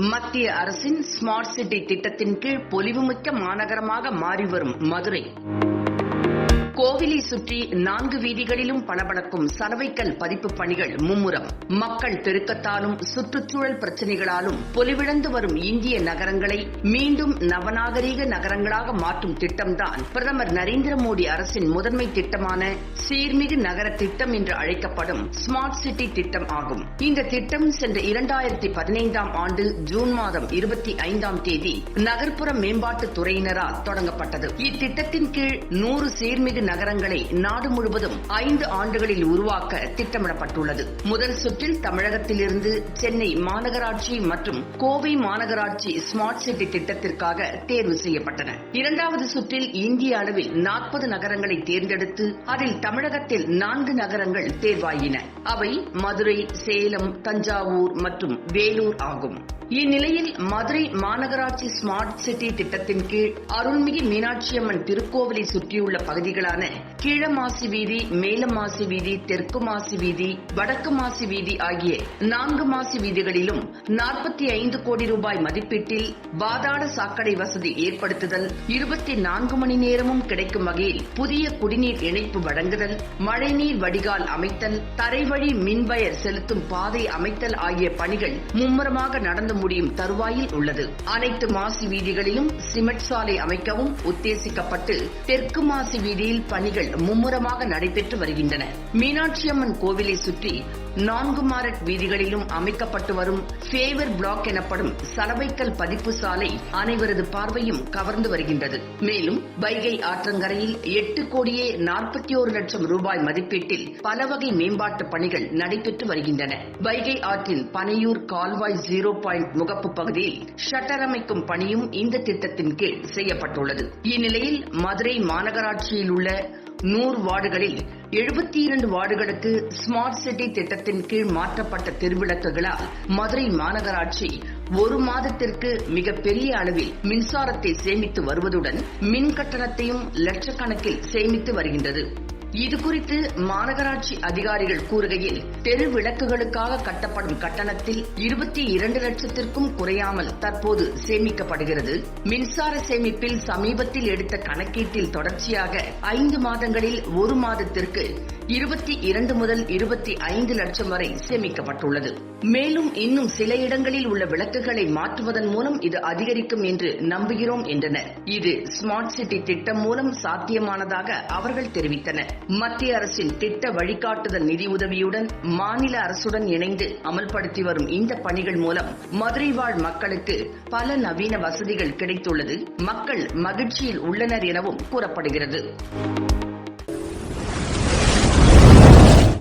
மத்திய அரசின் smart city திட்டத்தின் கீழ் பொலிவுமிக்க மாநகரமாக மாறி வரும் மதுரை. கோவிலை சுற்றி நான்கு வீதிகளிலும் பளபளக்கும் சலவைக்கல் பதிப்பு பணிகள் மும்முரம். மக்கள் பெருக்கத்தாலும் சுற்றுச்சூழல் பிரச்சினைகளாலும் பொலிவிழந்து வரும் இந்திய நகரங்களை மீண்டும் நவநாகரீக நகரங்களாக மாற்றும் திட்டம்தான் பிரதமர் நரேந்திர மோடி அரசின் முதன்மை திட்டமான சீர்மிகு நகர திட்டம் என்று அழைக்கப்படும் ஸ்மார்ட் சிட்டி திட்டம் ஆகும். இந்த திட்டம் சென்ற இரண்டாயிரத்தி பதினைந்தாம் ஆண்டு ஜூன் மாதம் இருபத்தி ஐந்தாம் தேதி நகர்ப்புற மேம்பாட்டு துறையினரால் தொடங்கப்பட்டது. இத்திட்டத்தின் கீழ் நூறு சீர்மிகு நகரங்களை நாடு முழுவதும் ஐந்து ஆண்டுகளில் உருவாக்க திட்டமிடப்பட்டுள்ளது. முதல் சுற்றில் தமிழகத்திலிருந்து சென்னை மாநகராட்சி மற்றும் கோவை மாநகராட்சி ஸ்மார்ட் சிட்டி திட்டத்திற்காக தேர்வு செய்யப்பட்டன. இரண்டாவது சுற்றில் இந்திய அளவில் நாற்பது நகரங்களை தேர்ந்தெடுத்து அதில் தமிழகத்தில் நான்கு நகரங்கள் தேர்வாயின. அவை மதுரை சேலம் தஞ்சாவூர் மற்றும் வேலூர் ஆகும். இந்நிலையில் மதுரை மாநகராட்சி ஸ்மார்ட் சிட்டி திட்டத்தின் கீழ் அருள்மிகு மீனாட்சியம்மன் திருக்கோவிலை சுற்றியுள்ள பகுதிகளான கீழமாசி வீதி மேலமாசி வீதி தெற்கு மாசி வீதி வடக்கு மாசி வீதி ஆகிய நான்கு மாசி வீதிகளிலும் நாற்பத்தி ஐந்து கோடி ரூபாய் மதிப்பீட்டில் வாதாட சாக்கடை வசதி ஏற்படுத்துதல் இருபத்தி நான்கு மணி நேரமும் கிடைக்கும் வகையில் புதிய குடிநீர் இணைப்பு வழங்குதல் மழைநீர் வடிகால் அமைத்தல் தரைவழி மின்வயர் செலுத்தும் பாதை அமைத்தல் ஆகிய பணிகள் மும்முரமாக நடந்து முடியும் தருவாயில் உள்ளது. அனைத்து மாசி வீதிகளிலும் சிமெண்ட் சாலை அமைக்கவும் உத்தேசிக்கப்பட்டு தெற்கு மாசி வீதியில் பணிகள் மும்முரமாக நடைபெற்று வருகின்றன. மீனாட்சியம்மன் கோவிலை சுற்றி நான்கு மாரட் வீதிகளிலும் அமைக்கப்பட்டு வரும் ஃபேவர் பிளாக் எனப்படும் சலவைக்கல் பதிப்பு சாலை அனைவரது பார்வையும் கவர்ந்து வருகின்றது. மேலும் வைகை ஆற்றங்கரையில் எட்டு கோடியே நாற்பத்தி ஒரு லட்சம் ரூபாய் மதிப்பீட்டில் பல வகை மேம்பாட்டு பணிகள் நடைபெற்று வருகின்றன. வைகை ஆற்றின் பனையூர் கால்வாய் ஜீரோ பாயிண்ட் முகப்பு பகுதியில் ஷட்டர் அமைக்கும் பணியும் இந்த திட்டத்தின் கீழ் செய்யப்பட்டுள்ளது. இந்நிலையில் மதுரை மாநகராட்சியில் உள்ள நூறு வார்டுகளில் எழுபத்தி இரண்டு வார்டுகளுக்கு ஸ்மார்ட் சிட்டி திட்டத்தின் கீழ் மாற்றப்பட்ட தெருவிளக்குகளால் மதுரை மாநகராட்சி ஒரு மாதத்திற்கு மிகப்பெரிய அளவில் மின்சாரத்தை சேமித்து வருவதுடன் மின் கட்டணத்தையும் லட்சக்கணக்கில் சேமித்து வருகின்றது. இதுகுறித்து மாநகராட்சி அதிகாரிகள் கூறுகையில் தெரு விளக்குகளுக்காக கட்டப்படும் கட்டணத்தில் இருபத்தி இரண்டு லட்சத்திற்கும் குறையாமல் தற்போது சேமிக்கப்படுகிறது. மின்சார சேமிப்பில் சமீபத்தில் எடுத்த கணக்கீட்டில் தொடர்ச்சியாக ஐந்து மாதங்களில் ஒரு மாதத்திற்கு இருபத்தி இரண்டு முதல் இருபத்தி ஐந்து லட்சம் வரை சேமிக்கப்பட்டுள்ளது. மேலும் இன்னும் சில இடங்களில் உள்ள விளக்குகளை மாற்றுவதன் மூலம் இது அதிகரிக்கும் என்று நம்புகிறோம் என்றனர். இது ஸ்மார்ட் சிட்டி திட்டம் மூலம் சாத்தியமானதாக அவர்கள் தெரிவித்தனர். மத்திய அரசின் திட்ட வழிகாட்டுதல் நிதி உதவியுடன் மாநில அரசுடன் இணைந்து அமல்படுத்தி வரும் இந்த பணிகள் மூலம் மதுரை வாழ் மக்களுக்கு பல நவீன வசதிகள் கிடைத்துள்ளது. மக்கள் மகிழ்ச்சியில் உள்ளனர் எனவும் கூறப்படுகிறது.